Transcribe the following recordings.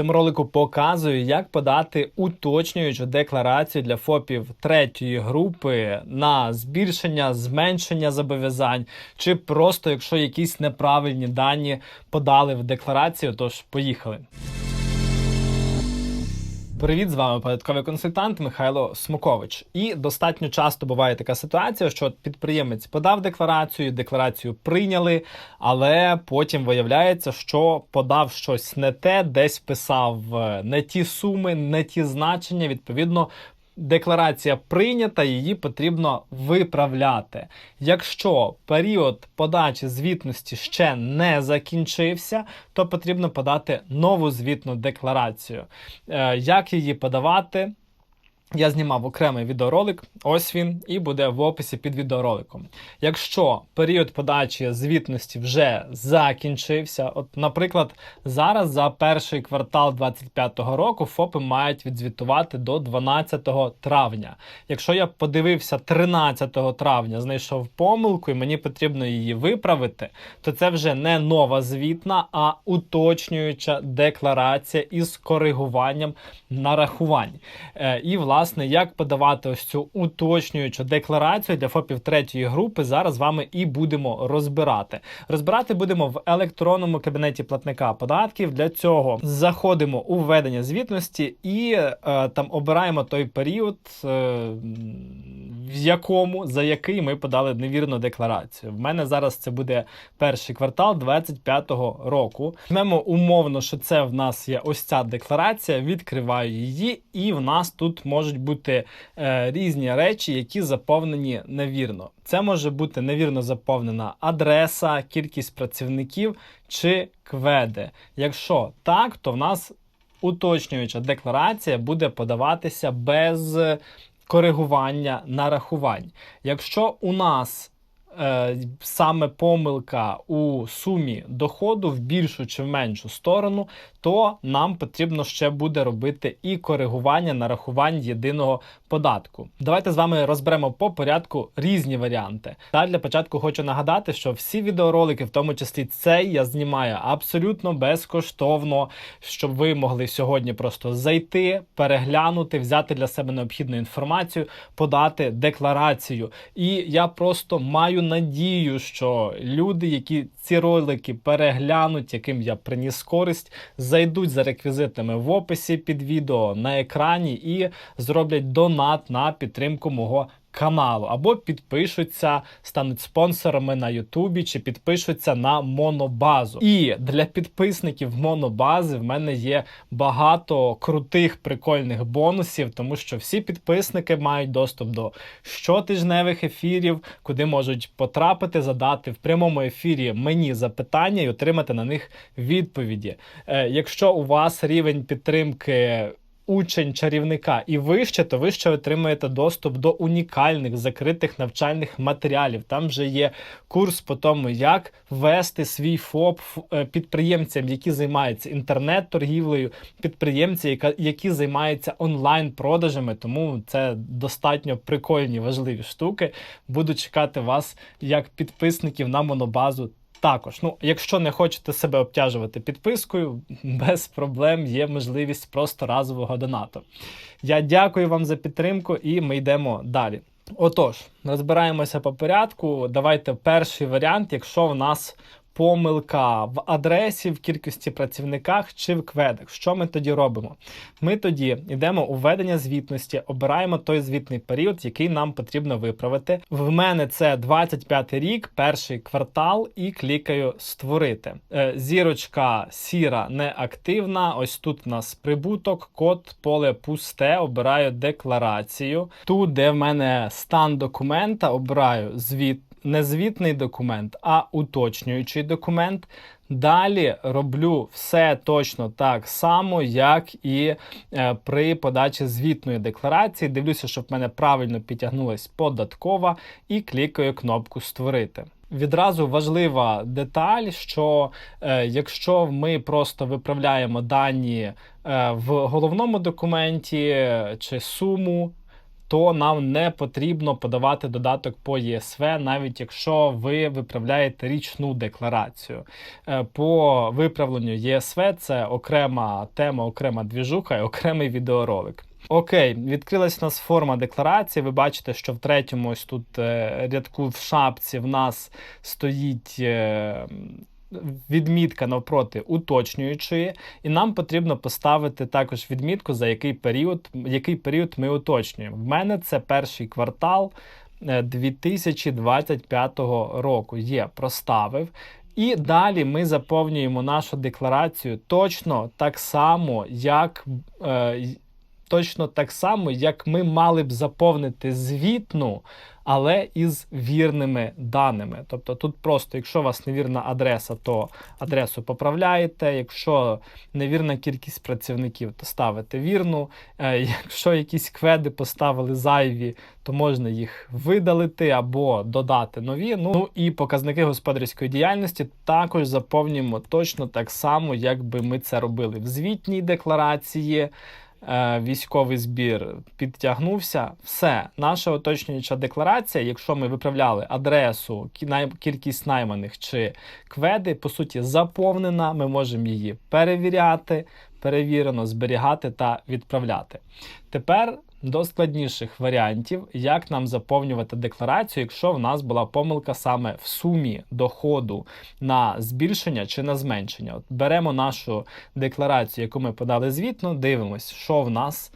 цьому ролику показую, як подати уточнюючу декларацію для ФОПів третьої групи на збільшення, зменшення зобов'язань, чи просто якщо якісь неправильні дані подали в декларацію. Тож поїхали. Привіт, з вами податковий консультант Михайло Смокович. І достатньо часто буває така ситуація, що підприємець подав декларацію, декларацію прийняли, але потім виявляється, що подав щось не те, десь писав е, не ті суми, не ті значення. Відповідно, декларація прийнята, її потрібно виправляти. Якщо період подачі звітності ще не закінчився, то потрібно подати нову звітну декларацію. Е, Як її подавати? Я знімав окремий відеоролик, ось він, і буде в описі під відеороликом. Якщо період подачі звітності вже закінчився, от, наприклад, зараз за перший квартал 2025 року ФОПи мають відзвітувати до 12 травня. Якщо я подивився 13 травня, знайшов помилку і мені потрібно її виправити, то це вже не нова звітна, а уточнююча декларація із коригуванням нарахувань. Е, І, власне, як подавати ось цю уточнюючу декларацію для ФОПів третьої групи, зараз з вами і будемо розбирати. Розбирати будемо в електронному кабінеті платника податків. Для цього заходимо у введення звітності і е, там обираємо той період, е, в якому за який ми подали невірну декларацію. В мене зараз це буде перший квартал 25-го року. Візьмемо умовно, що це в нас є ось ця декларація. Відкриваю її, і в нас тут можуть бути е, різні речі, які заповнені невірно. Це може бути невірно заповнена адреса, кількість працівників чи кведи. Якщо так, то в нас уточнююча декларація буде подаватися без коригування нарахувань. Якщо у нас саме помилка у сумі доходу в більшу чи в меншу сторону, то нам потрібно ще буде робити і коригування нарахувань єдиного податку. Давайте з вами розберемо по порядку різні варіанти. Та для початку хочу нагадати, що всі відеоролики, в тому числі цей, я знімаю абсолютно безкоштовно, щоб ви могли сьогодні просто зайти, переглянути, взяти для себе необхідну інформацію, подати декларацію. І я просто маю надію, що люди, які ці ролики переглянуть, яким я приніс користь, зайдуть за реквізитами в описі під відео на екрані і зроблять донат на підтримку мого каналу, або підпишуться, стануть спонсорами на Ютубі чи підпишуться на монобазу. І для підписників монобази в мене є багато крутих прикольних бонусів, тому що всі підписники мають доступ до щотижневих ефірів, куди можуть потрапити, задати в прямому ефірі мені запитання і отримати на них відповіді. Е, якщо у вас рівень підтримки учень чарівника і вище, то ви ще отримаєте доступ до унікальних закритих навчальних матеріалів. Там вже є курс по тому, як вести свій ФОП е, підприємцям, які займаються інтернет-торгівлею, підприємці, які займаються онлайн-продажами. Тому це достатньо прикольні важливі штуки. Буду чекати вас як підписників на монобазу. Також, ну, якщо не хочете себе обтяжувати підпискою, без проблем є можливість просто разового донату. Я дякую вам за підтримку і ми йдемо далі. Отож, розбираємося по порядку. Давайте перший варіант, якщо в нас помилка в адресі, в кількості працівниках чи в кведах. Що ми тоді робимо? Ми тоді йдемо у введення звітності, обираємо той звітний період, який нам потрібно виправити. В мене це 25 рік, перший квартал, і клікаю Створити. Е, зірочка сіра неактивна. Ось тут у нас прибуток, код, поле пусте. Обираю декларацію. Тут, де в мене стан документа, обираю звіт не звітний документ, а уточнюючий документ. Далі роблю все точно так само, як і е, при подачі звітної декларації. Дивлюся, щоб в мене правильно підтягнулась податкова, і клікаю кнопку Створити. Відразу важлива деталь, що е, якщо ми просто виправляємо дані е, в головному документі чи суму то нам не потрібно подавати додаток по ЄСВ, навіть якщо ви виправляєте річну декларацію. Е, По виправленню ЄСВ це окрема тема, окрема двіжуха і окремий відеоролик. Окей, відкрилась у нас форма декларації. Ви бачите, що в третьому ось тут е, рядку в шапці в нас стоїть. Е, Відмітка навпроти уточнюючої, і нам потрібно поставити також відмітку, за який період, який період ми уточнюємо. В мене це перший квартал е, 2025 року. Є, проставив. І далі ми заповнюємо нашу декларацію точно так само, як. Е, Точно так само, як ми мали б заповнити звітну, але із вірними даними. Тобто тут просто, якщо у вас невірна адреса, то адресу поправляєте. Якщо невірна кількість працівників, то ставите вірну. Е, Якщо якісь кведи поставили зайві, то можна їх видалити або додати нові. Ну і показники господарської діяльності також заповнюємо точно так само, як би ми це робили в звітній декларації. Е, Військовий збір підтягнувся. Все, наша уточнююча декларація, якщо ми виправляли адресу, кі- кількість найманих чи кведи, по суті, заповнена. Ми можемо її перевіряти, перевірено зберігати та відправляти. Тепер до складніших варіантів, як нам заповнювати декларацію, якщо в нас була помилка саме в сумі доходу на збільшення чи на зменшення. От беремо нашу декларацію, яку ми подали звітно, дивимось, що в нас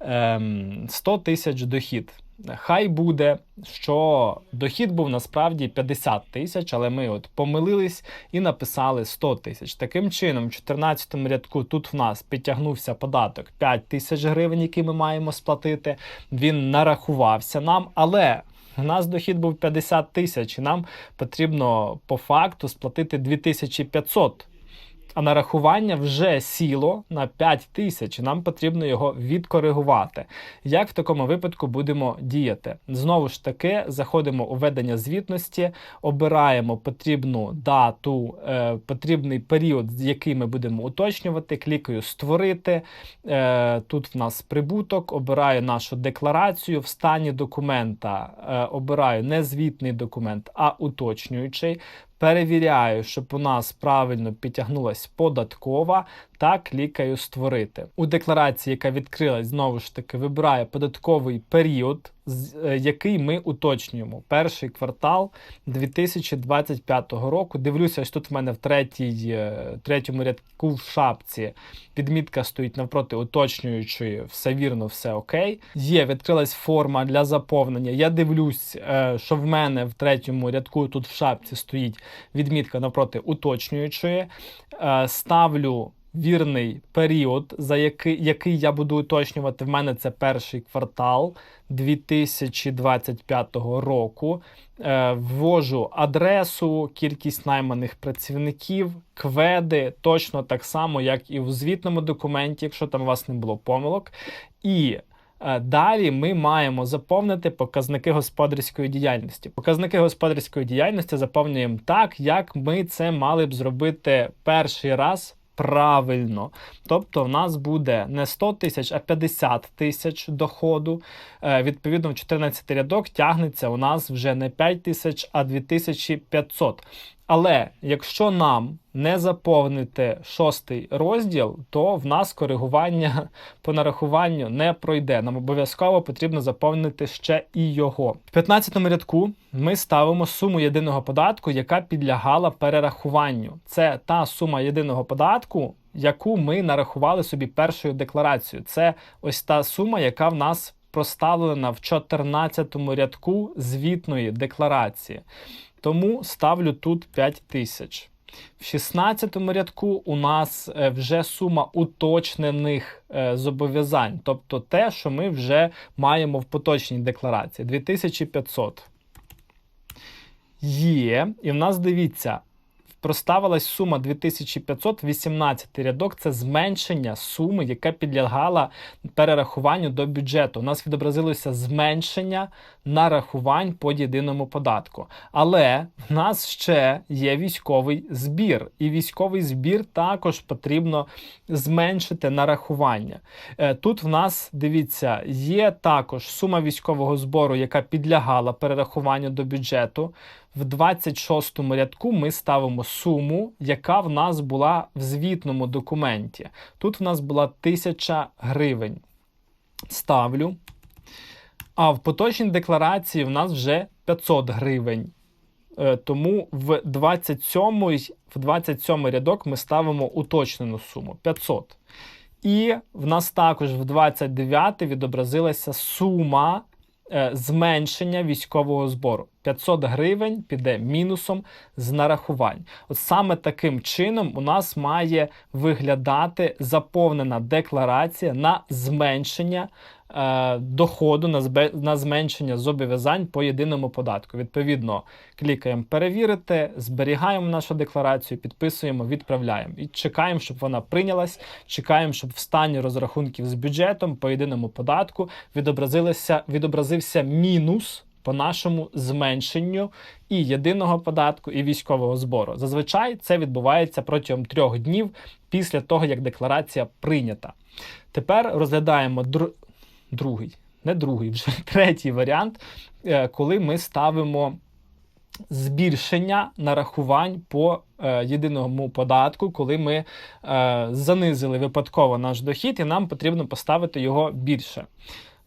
ем, 100 тисяч дохід. Хай буде, що дохід був насправді 50 тисяч, але ми от помилились і написали 100 тисяч. Таким чином, в 14 рядку тут в нас підтягнувся податок 5 тисяч гривень, який ми маємо сплатити. Він нарахувався нам, але у нас дохід був 50 тисяч, і нам потрібно по факту сплатити 2500 а нарахування вже сіло на 5 тисяч, нам потрібно його відкоригувати. Як в такому випадку будемо діяти? Знову ж таки, заходимо у ведення звітності, обираємо потрібну дату, е, потрібний період, який ми будемо уточнювати. Клікаю Створити. Е, тут в нас прибуток, обираю нашу декларацію. В стані документа е, обираю не звітний документ, а уточнюючий. Перевіряю, щоб у нас правильно підтягнулась податкова, та клікаю Створити. У декларації, яка відкрилась, знову ж таки, вибираю податковий період, який ми уточнюємо. Перший квартал 2025 року. Дивлюся, ось тут в мене в третій, е, третьому рядку в шапці відмітка стоїть навпроти уточнюючої, все вірно, все окей. Є, відкрилась форма для заповнення. Я дивлюсь, е, що в мене в третьому рядку тут в шапці стоїть відмітка навпроти уточнюючої. Е, Ставлю вірний період, за який, який я буду уточнювати. В мене це перший квартал 2025 року. Е, Ввожу адресу, кількість найманих працівників, кведи, точно так само, як і в звітному документі, якщо там у вас не було помилок. І е, Далі ми маємо заповнити показники господарської діяльності. Показники господарської діяльності заповнюємо так, як ми це мали б зробити перший раз правильно. Тобто, в нас буде не 100 тисяч, а 50 тисяч доходу. Е, Відповідно, в 14 рядок тягнеться у нас вже не 5 тисяч, а 2500. Але якщо нам не заповнити шостий розділ, то в нас коригування по нарахуванню не пройде. Нам обов'язково потрібно заповнити ще і його. В 15 рядку ми ставимо суму єдиного податку, яка підлягала перерахуванню. Це та сума єдиного податку, яку ми нарахували собі першою декларацією. Це ось та сума, яка в нас проставлена в 14 рядку звітної декларації. Тому ставлю тут 5 тисяч. В 16 рядку у нас е, вже сума уточнених е, зобов'язань, тобто те, що ми вже маємо в поточній декларації 2500. Є, і в нас дивіться, проставилась сума 2518 рядок. Це зменшення суми, яка підлягала перерахуванню до бюджету. У нас відобразилося зменшення нарахувань по єдиному податку. Але в нас ще є військовий збір, і військовий збір також потрібно зменшити нарахування. Е, Тут в нас дивіться, є також сума військового збору, яка підлягала перерахуванню до бюджету. В 26 рядку ми ставимо суму, яка в нас була в звітному документі. Тут в нас була 1000 гривень. Ставлю. А в поточній декларації в нас вже 500 гривень. Е, Тому в 27 в 27 рядок ми ставимо уточнену суму 500. І в нас також в 29 відобразилася сума зменшення військового збору. 500 гривень піде мінусом з нарахувань. От саме таким чином у нас має виглядати заповнена декларація на зменшення е, доходу, на, зменшення зобов'язань по єдиному податку. Відповідно, клікаємо перевірити, зберігаємо нашу декларацію, підписуємо, відправляємо і чекаємо, щоб вона прийнялась. Чекаємо, щоб в стані розрахунків з бюджетом по єдиному податку відобразилося, відобразився мінус по нашому зменшенню і єдиного податку, і військового збору. Зазвичай це відбувається протягом трьох днів після того, як декларація прийнята. Тепер розглядаємо. Другий, не другий, вже третій варіант, е, коли ми ставимо збільшення нарахувань по е, єдиному податку, коли ми е, занизили випадково наш дохід, і нам потрібно поставити його більше.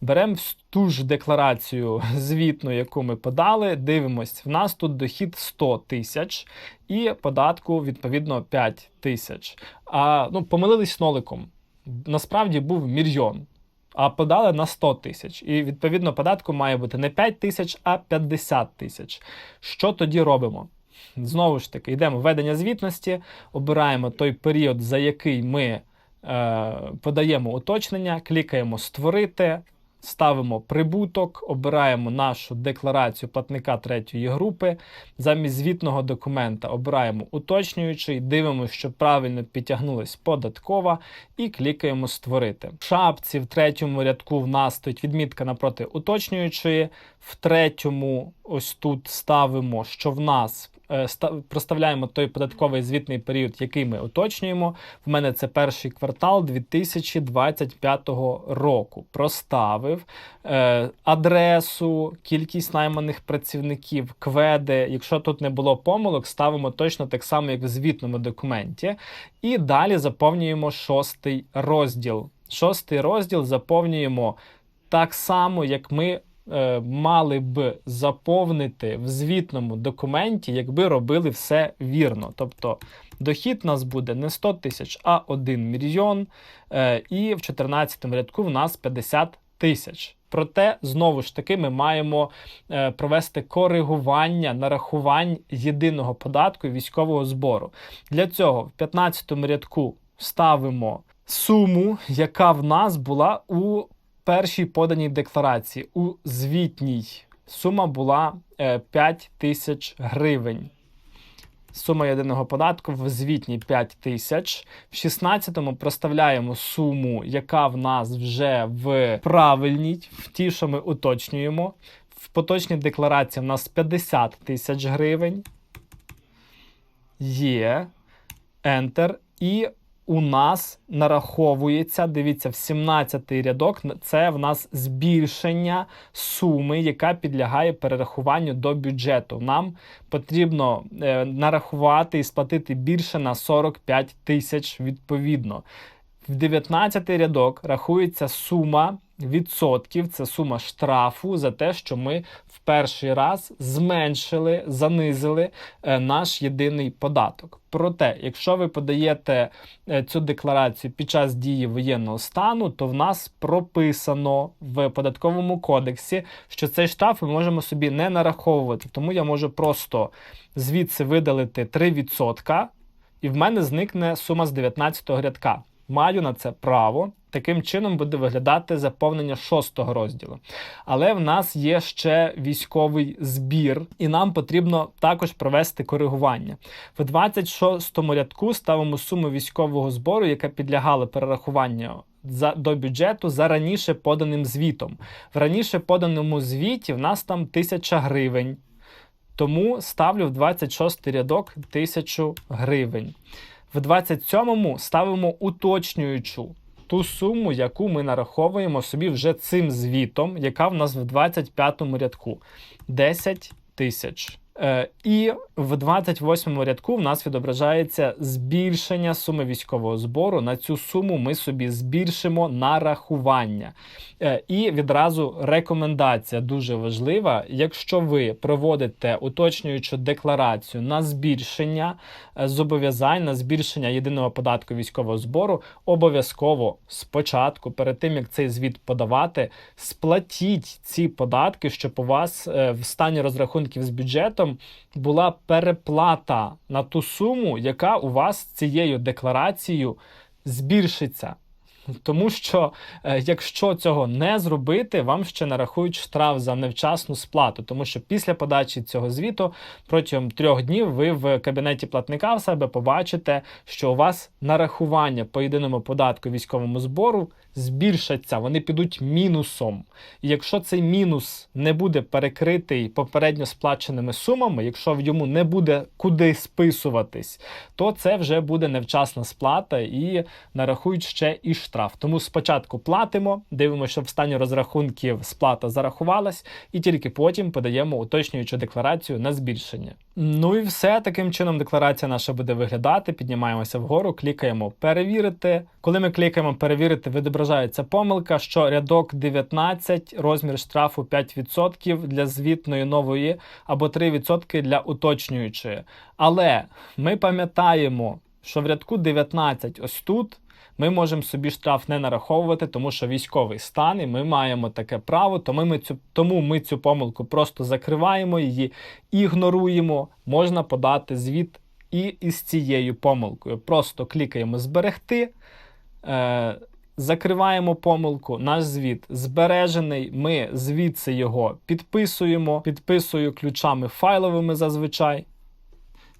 Беремо ту ж декларацію звітну, яку ми подали. Дивимось, в нас тут дохід 100 тисяч і податку відповідно 5 тисяч. А ну, помилились ноликом. Насправді був мільйон. А подали на 100 тисяч. І відповідно податку має бути не 5 тисяч, а 50 тисяч. Що тоді робимо? Знову ж таки, йдемо в ведення звітності, обираємо той період, за який ми е, подаємо уточнення, клікаємо Створити. Ставимо прибуток, обираємо нашу декларацію платника третьої групи. Замість звітного документа обираємо уточнюючий, дивимося, що правильно підтягнулась податкова, і клікаємо Створити. В шапці в третьому рядку в нас стоїть відмітка напроти уточнюючої. В третьому, ось тут ставимо, що в нас проставляємо той податковий звітний період, який ми уточнюємо. В мене це перший квартал 2025 року. Проставив е, адресу, кількість найманих працівників, кведи. Якщо тут не було помилок, ставимо точно так само, як в звітному документі. І далі заповнюємо шостий розділ. Шостий розділ заповнюємо так само, як ми. Е, мали б заповнити в звітному документі, якби робили все вірно. Тобто дохід нас буде не 100 тисяч, а 1 мільйон. Е, і в 14 рядку в нас 50 тисяч. Проте, знову ж таки, ми маємо е, провести коригування нарахувань єдиного податку військового збору. Для цього в 15 му рядку ставимо суму, яка в нас була у першій поданій декларації у звітній сума була 5 е, тисяч гривень. Сума єдиного податку в звітній 5 тисяч. В 16-му проставляємо суму, яка в нас вже в правильній, в ті, що ми уточнюємо. В поточній декларації в нас 50 тисяч гривень. Є. Enter. І у нас нараховується, дивіться, в 17-й рядок це в нас збільшення суми, яка підлягає перерахуванню до бюджету. Нам потрібно е, нарахувати і сплатити більше на 45 тисяч відповідно. В 19 рядок рахується сума відсотків, це сума штрафу за те, що ми в перший раз зменшили, занизили е, наш єдиний податок. Проте, якщо ви подаєте е, цю декларацію під час дії воєнного стану, то в нас прописано в податковому кодексі, що цей штраф ми можемо собі не нараховувати. Тому я можу просто звідси видалити 3%, і в мене зникне сума з 19 рядка. Маю на це право. Таким чином буде виглядати заповнення шостого розділу. Але в нас є ще військовий збір, і нам потрібно також провести коригування. В 26 рядку ставимо суму військового збору, яка підлягала перерахуванню за до бюджету за раніше поданим звітом. В раніше поданому звіті в нас там 1000 гривень. Тому ставлю в 26 рядок 1000 гривень. В 27-му ставимо уточнюючу ту суму, яку ми нараховуємо собі вже цим звітом, яка в нас в 25-му рядку 10 тисяч. Е, і в 28-му рядку в нас відображається збільшення суми військового збору. На цю суму ми собі збільшимо нарахування. Е, і відразу рекомендація дуже важлива. Якщо ви проводите уточнюючу декларацію на збільшення е, зобов'язань, на збільшення єдиного податку військового збору, обов'язково спочатку, перед тим як цей звіт подавати, сплатіть ці податки, щоб у вас в стані розрахунків з бюджетом була переплата на ту суму, яка у вас цією декларацією збільшиться. Тому що е, якщо цього не зробити, вам ще нарахують штраф за невчасну сплату. Тому що після подачі цього звіту протягом трьох днів ви в кабінеті платника в себе побачите, що у вас нарахування по єдиному податку військовому збору збільшаться, вони підуть мінусом. І якщо цей мінус не буде перекритий попередньо сплаченими сумами, якщо в йому не буде куди списуватись, то це вже буде невчасна сплата і нарахують ще і штраф. Тому спочатку платимо, дивимося, щоб в стані розрахунків сплата зарахувалась, і тільки потім подаємо уточнюючу декларацію на збільшення. Ну і все таким чином декларація наша буде виглядати. Піднімаємося вгору, клікаємо перевірити. Коли ми клікаємо перевірити, відображається помилка, що рядок 19, розмір штрафу 5% для звітної нової або 3% для уточнюючої. Але ми пам'ятаємо, що в рядку 19 ось тут. Ми можемо собі штраф не нараховувати, тому що військовий стан, і ми маємо таке право, тому ми цю тому ми цю помилку просто закриваємо її, ігноруємо. Можна подати звіт і із цією помилкою. Просто клікаємо зберегти. Е, Закриваємо помилку, наш звіт збережений. Ми звідси його підписуємо, підписую ключами файловими зазвичай.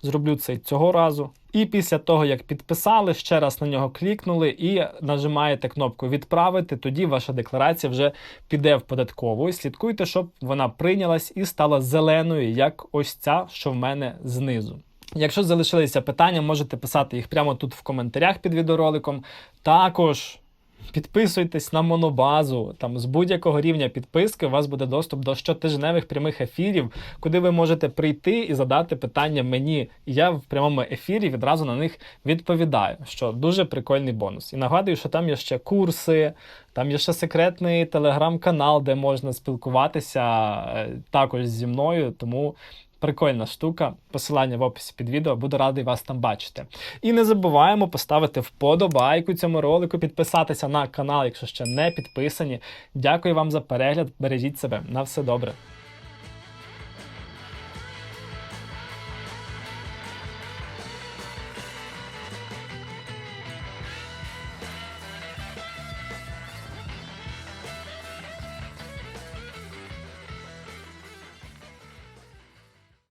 Зроблю це цього разу. І після того, як підписали, ще раз на нього клікнули і нажимаєте кнопку Відправити. Тоді ваша декларація вже піде в податкову. І слідкуйте, щоб вона прийнялась і стала зеленою, як ось ця, що в мене знизу. Якщо залишилися питання, можете писати їх прямо тут в коментарях під відеороликом. Також. Підписуйтесь на монобазу. Там з будь-якого рівня підписки у вас буде доступ до щотижневих прямих ефірів, куди ви можете прийти і задати питання мені. І я в прямому ефірі відразу на них відповідаю, що дуже прикольний бонус. І нагадую, що там є ще курси, там є ще секретний телеграм-канал, де можна спілкуватися е, також зі мною. Тому. Прикольна штука, посилання в описі під відео, буду радий вас там бачити. І не забуваємо поставити вподобайку цьому ролику, підписатися на канал, якщо ще не підписані. Дякую вам за перегляд. Бережіть себе на все добре.